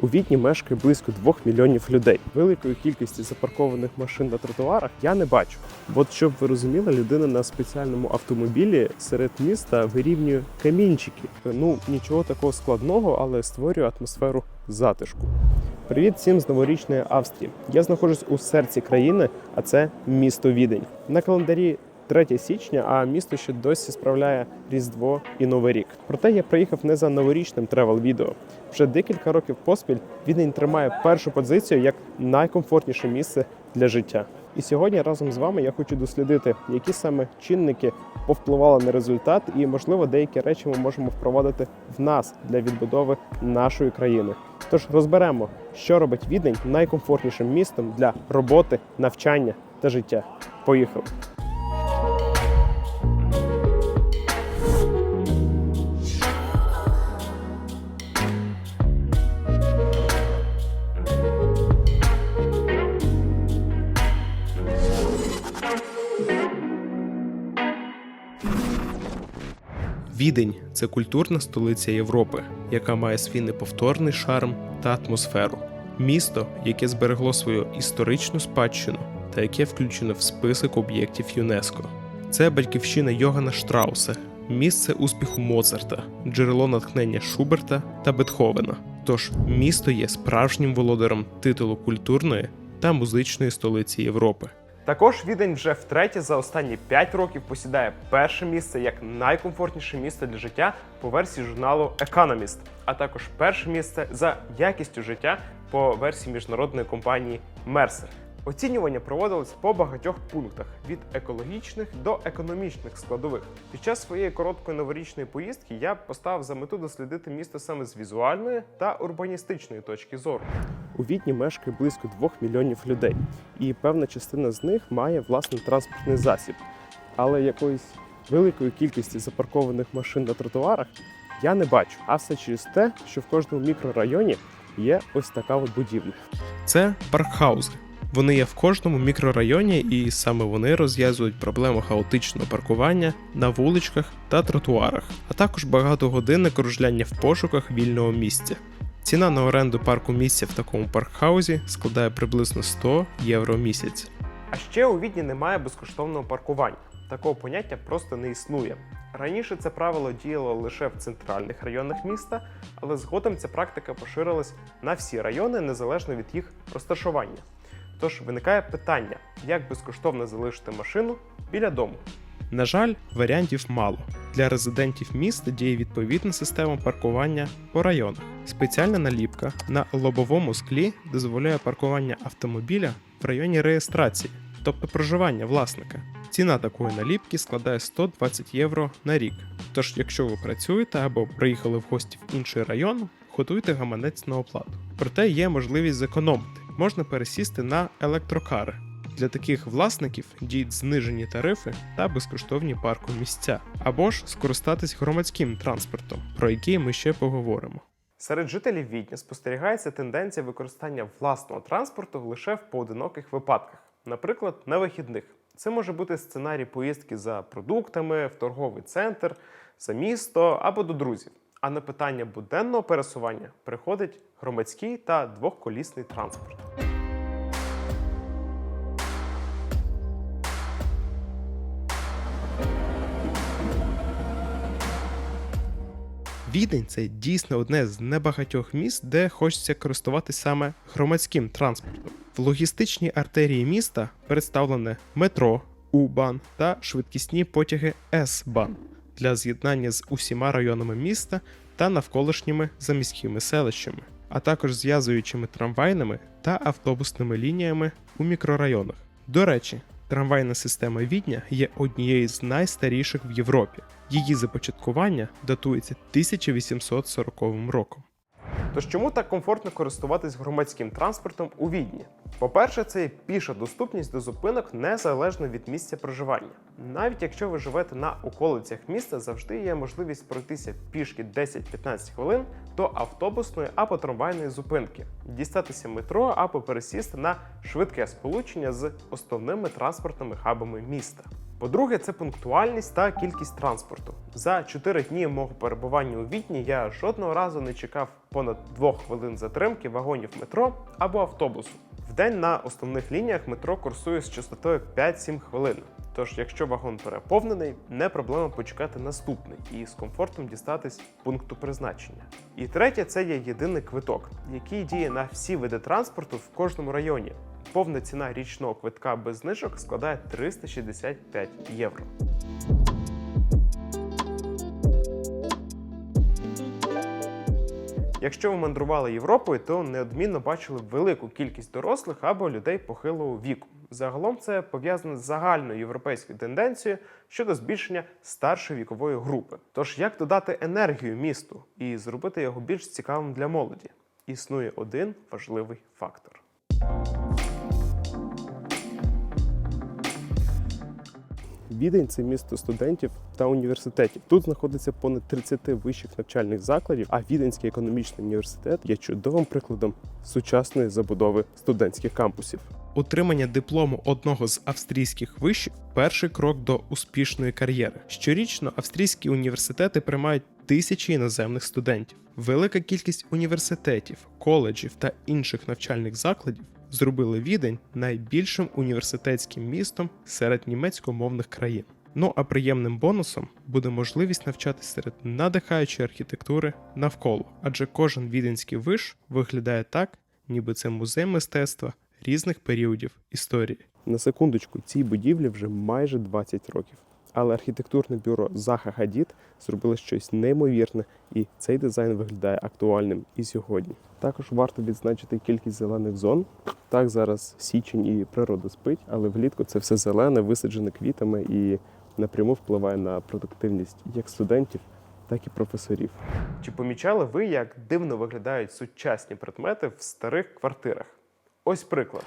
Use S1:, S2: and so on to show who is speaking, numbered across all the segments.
S1: У Відні мешкає близько 2 мільйонів людей. Великої кількості запаркованих машин на тротуарах я не бачу. От щоб ви розуміли, людина на спеціальному автомобілі серед міста вирівнює камінчики. Ну нічого такого складного, але створює атмосферу затишку. Привіт всім з новорічної Австрії. Я знаходжусь у серці країни, а це місто Відень. На календарі 3 січня, а місто ще досі справляє Різдво і Новий рік. Проте я приїхав не за новорічним тревел-відео. Вже декілька років поспіль Відень тримає першу позицію як найкомфортніше місце для життя. І сьогодні разом з вами я хочу дослідити, які саме чинники повпливали на результат, і можливо деякі речі ми можемо впровадити в нас для відбудови нашої країни. Тож розберемо, що робить Відень найкомфортнішим містом для роботи, навчання та життя. Поїхали! Відень це культурна столиця Європи, яка має свій неповторний шарм та атмосферу. Місто, яке зберегло свою історичну спадщину та яке включено в список об'єктів ЮНЕСКО. Це батьківщина Йогана Штрауса, місце успіху Моцарта, джерело натхнення Шуберта та Бетховена. Тож місто є справжнім володарем титулу культурної та музичної столиці Європи. Також Відень вже втретє за останні 5 років посідає перше місце як найкомфортніше місце для життя по версії журналу Economist, а також перше місце за якістю життя по версії міжнародної компанії Mercer. Оцінювання проводилось по багатьох пунктах від екологічних до економічних складових. Під час своєї короткої новорічної поїздки я поставив за мету дослідити місто саме з візуальної та урбаністичної точки зору. У Відні мешкає близько 2 мільйонів людей, і певна частина з них має власний транспортний засіб. Але якоїсь великої кількості запаркованих машин на тротуарах я не бачу. А все через те, що в кожному мікрорайоні є ось така от будівля. Це паркхаузи. Вони є в кожному мікрорайоні, і саме вони розв'язують проблему хаотичного паркування на вуличках та тротуарах, а також багатогодинне кружляння в пошуках вільного місця. Ціна на оренду парку місця в такому паркхаузі складає приблизно 100 євро місяць. А ще у Відні немає безкоштовного паркування. Такого поняття просто не існує. Раніше це правило діяло лише в центральних районах міста, але згодом ця практика поширилась на всі райони незалежно від їх розташування. Тож виникає питання, як безкоштовно залишити машину біля дому. На жаль, варіантів мало. Для резидентів міста діє відповідна система паркування по районах. Спеціальна наліпка на лобовому склі дозволяє паркування автомобіля в районі реєстрації, тобто проживання власника. Ціна такої наліпки складає 120 євро на рік. Тож, якщо ви працюєте або приїхали в гості в інший район, готуйте гаманець на оплату. Проте є можливість зекономити. Можна пересісти на електрокари. Для таких власників діють знижені тарифи та безкоштовні паркомісця, або ж скористатись громадським транспортом, про який ми ще поговоримо. Серед жителів Відня спостерігається тенденція використання власного транспорту лише в поодиноких випадках, наприклад, на вихідних. Це може бути сценарій поїздки за продуктами, в торговий центр, за місто або до друзів. А на питання буденного пересування приходить громадський та двохколісний транспорт. Відень це дійсно одне з небагатьох міст, де хочеться користуватися саме громадським транспортом. В логістичній артерії міста представлене метро, У-бан та швидкісні потяги С-бан для з'єднання з усіма районами міста та навколишніми заміськими селищами, а також зв'язуючими трамвайними та автобусними лініями у мікрорайонах. До речі, трамвайна система Відня є однією з найстаріших в Європі. Її започаткування датується 1840 роком. Тож чому так комфортно користуватись громадським транспортом у Відні? По-перше, це є піша доступність до зупинок незалежно від місця проживання. Навіть якщо ви живете на околицях міста, завжди є можливість пройтися пішки 10-15 хвилин до автобусної або трамвайної зупинки, дістатися метро або пересісти на швидке сполучення з основними транспортними хабами міста. По-друге, це пунктуальність та кількість транспорту. За 4 дні мого перебування у Відні я жодного разу не чекав понад 2 хвилин затримки вагонів метро або автобусу. Вдень на основних лініях метро курсує з частотою 5-7 хвилин. Тож, якщо вагон переповнений, не проблема почекати наступний і з комфортом дістатись пункту призначення. І третє це є єдиний квиток, який діє на всі види транспорту в кожному районі. Повна ціна річного квитка без знижок складає 365 євро. Якщо ви мандрували Європою, то неодмінно бачили велику кількість дорослих або людей похилого віку. Загалом це пов'язано з загальною європейською тенденцією щодо збільшення старшої вікової групи. Тож як додати енергію місту і зробити його більш цікавим для молоді? Існує один важливий фактор. Відень це місто студентів та університетів. Тут знаходиться понад 30 вищих навчальних закладів. А Віденський економічний університет є чудовим прикладом сучасної забудови студентських кампусів. Отримання диплому одного з австрійських вишів перший крок до успішної кар'єри. Щорічно австрійські університети приймають тисячі іноземних студентів. Велика кількість університетів, коледжів та інших навчальних закладів зробили Відень найбільшим університетським містом серед німецькомовних країн. Ну а приємним бонусом буде можливість навчатися серед надихаючої архітектури навколо, адже кожен віденський виш виглядає так, ніби це музей мистецтва різних періодів історії. На секундочку, цій будівлі вже майже 20 років. Але архітектурне бюро Заха Хадід зробило щось неймовірне, і цей дизайн виглядає актуальним і сьогодні. Також варто відзначити кількість зелених зон. Так зараз січень і природа спить, але влітку це все зелене, висаджене квітами і напряму впливає на продуктивність як студентів, так і професорів. Чи помічали ви, як дивно виглядають сучасні предмети в старих квартирах? Ось приклад.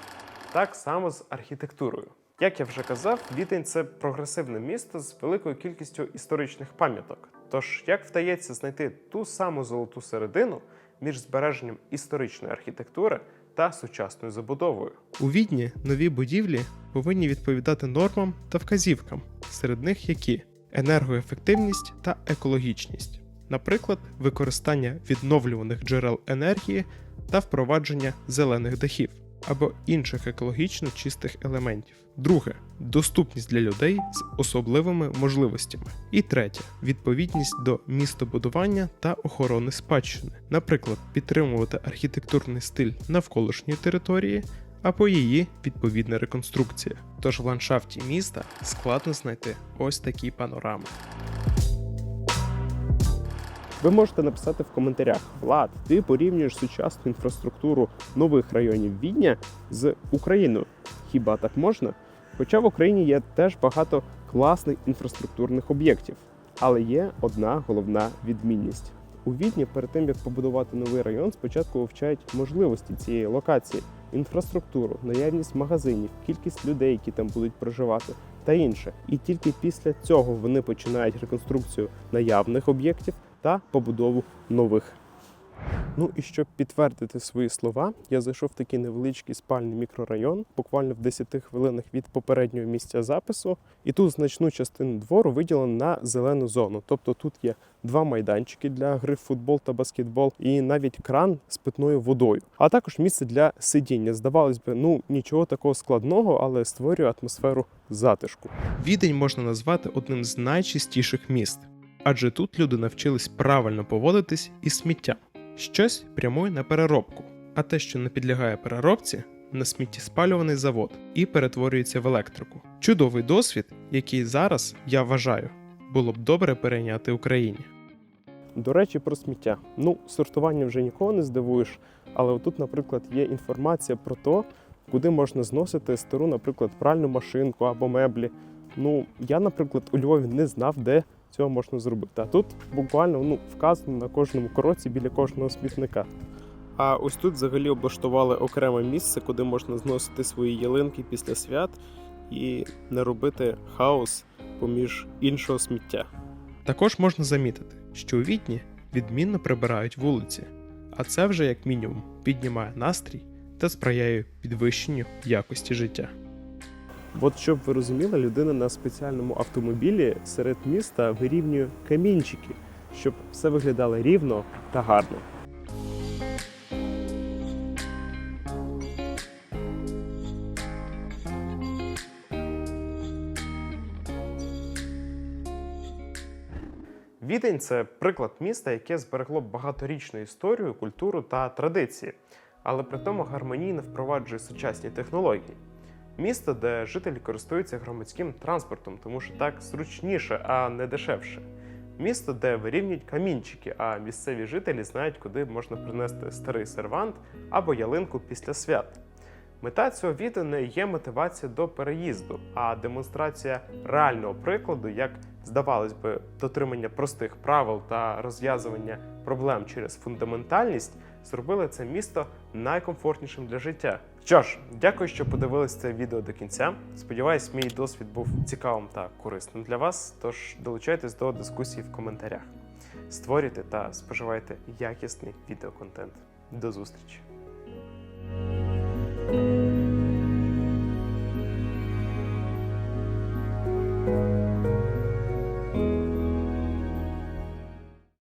S1: Так само з архітектурою. Як я вже казав, Відень це прогресивне місто з великою кількістю історичних пам'яток. Тож як вдається знайти ту саму золоту середину між збереженням історичної архітектури та сучасною забудовою? У Відні нові будівлі повинні відповідати нормам та вказівкам, серед них які енергоефективність та екологічність, наприклад, використання відновлюваних джерел енергії та впровадження зелених дахів або інших екологічно чистих елементів. Друге доступність для людей з особливими можливостями. І третє відповідність до містобудування та охорони спадщини, наприклад, підтримувати архітектурний стиль навколишньої території. Або її відповідна реконструкція. Тож в ландшафті міста складно знайти ось такі панорами. Ви можете написати в коментарях: Влад, ти порівнюєш сучасну інфраструктуру нових районів Відня з Україною. Хіба так можна? Хоча в Україні є теж багато класних інфраструктурних об'єктів, але є одна головна відмінність. У Відні перед тим як побудувати новий район, спочатку вивчають можливості цієї локації, інфраструктуру, наявність магазинів, кількість людей, які там будуть проживати, та інше. І тільки після цього вони починають реконструкцію наявних об'єктів та побудову нових. Ну і щоб підтвердити свої слова, я зайшов в такий невеличкий спальний мікрорайон, буквально в 10 хвилинах від попереднього місця запису. І тут значну частину двору виділено на зелену зону. Тобто тут є два майданчики для гри в футбол та баскетбол, і навіть кран з питною водою, а також місце для сидіння. Здавалось би, ну нічого такого складного, але створює атмосферу затишку. Відень можна назвати одним з найчистіших міст, адже тут люди навчились правильно поводитись із сміттям. Щось прямує на переробку, а те, що не підлягає переробці, на сміттєспалюваний завод і перетворюється в електрику. Чудовий досвід, який зараз я вважаю, було б добре перейняти Україні. До речі, про сміття. Ну, сортування вже нікого не здивуєш, але тут, наприклад, є інформація про те, куди можна зносити стару, наприклад, пральну машинку або меблі. Ну, я, наприклад, у Львові не знав, де цього можна зробити. А тут буквально ну, вказано на кожному кроці біля кожного смітника. А ось тут взагалі облаштували окреме місце, куди можна зносити свої ялинки після свят і не робити хаос поміж іншого сміття. Також можна замітити, що у Відні відмінно прибирають вулиці, а це вже як мінімум піднімає настрій та сприяє підвищенню якості життя. От щоб ви розуміли, людина на спеціальному автомобілі серед міста вирівнює камінчики, щоб все виглядало рівно та гарно. Відень це приклад міста, яке зберегло багаторічну історію, культуру та традиції, але при тому гармонійно впроваджує сучасні технології. Місто, де жителі користуються громадським транспортом, тому що так зручніше, а не дешевше. Місто, де вирівнюють камінчики, а місцеві жителі знають, куди можна принести старий сервант або ялинку після свят. Мета цього відео не є мотивація до переїзду, а демонстрація реального прикладу, як здавалось би, дотримання простих правил та розв'язування проблем через фундаментальність зробили це місто найкомфортнішим для життя. Що ж, дякую, що подивились це відео до кінця. Сподіваюсь, мій досвід був цікавим та корисним для вас. Тож долучайтесь до дискусії в коментарях. Створюйте та споживайте якісний відеоконтент. До зустрічі! thank you